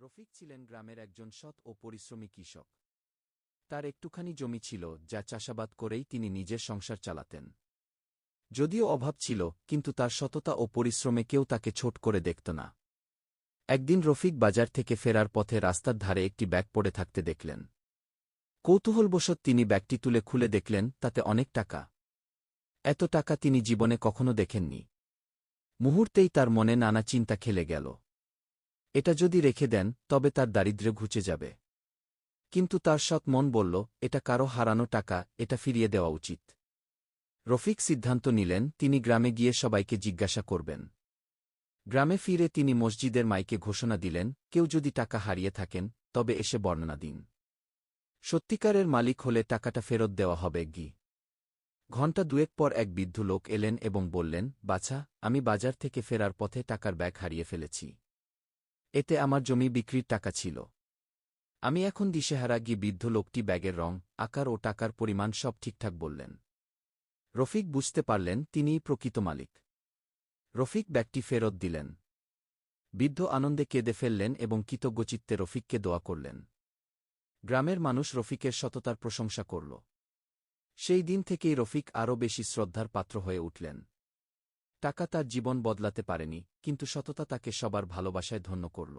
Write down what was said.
রফিক ছিলেন গ্রামের একজন সৎ ও পরিশ্রমী কৃষক। তার একটুখানি জমি ছিল, যা চাষাবাদ করেই তিনি নিজের সংসার চালাতেন। যদিও অভাব ছিল, কিন্তু তার সততা ও পরিশ্রমে কেউ তাকে ছোট করে দেখত না। একদিন রফিক বাজার থেকে ফেরার পথে রাস্তার ধারে একটি ব্যাগ পড়ে থাকতে দেখলেন। কৌতূহলবশত তিনি ব্যাগটি তুলে খুলে দেখলেন, তাতে অনেক টাকা। এত টাকা তিনি জীবনে কখনো দেখেননি। মুহূর্তেই তার মনে নানা চিন্তা খেলে গেল। এটা যদি রেখে দেন, তবে তার দারিদ্র্য ঘুচে যাবে। কিন্তু তার সৎ মন বলল, এটা কারও হারানো টাকা, এটা ফিরিয়ে দেওয়া উচিত। রফিক সিদ্ধান্ত নিলেন, তিনি গ্রামে গিয়ে সবাইকে জিজ্ঞাসা করবেন। গ্রামে ফিরে তিনি মসজিদের মাইকে ঘোষণা দিলেন, কেউ যদি টাকা হারিয়ে থাকেন, তবে এসে বর্ণনা দিন। সত্যিকারের মালিক হলে টাকাটা ফেরত দেওয়া হবে গি। ঘণ্টা দুয়েক পর এক বৃদ্ধ লোক এলেন এবং বললেন, বাছা, আমি বাজার থেকে ফেরার পথে টাকার ব্যাগ হারিয়ে ফেলেছি। এতে আমার জমি বিক্রির টাকা ছিল। আমি এখন দিশেহারা গিয়ে বৃদ্ধ লোকটি ব্যাগের রং, আকার ও টাকার পরিমাণ সব ঠিকঠাক বললেন। রফিক বুঝতে পারলেন তিনিই প্রকৃত মালিক। রফিক ব্যাগটি ফেরত দিলেন। বৃদ্ধ আনন্দে কেঁদে ফেললেন এবং কৃতজ্ঞচিত্তে রফিককে দোয়া করলেন। গ্রামের মানুষ রফিকের সততার প্রশংসা করল। সেই দিন থেকেই রফিক আরও বেশি শ্রদ্ধার পাত্র হয়ে উঠলেন। টাকা তার জীবন বদলাতে পারেনি কিন্তু সততা তাকে সবার ভালোবাসায় ধন্য করল।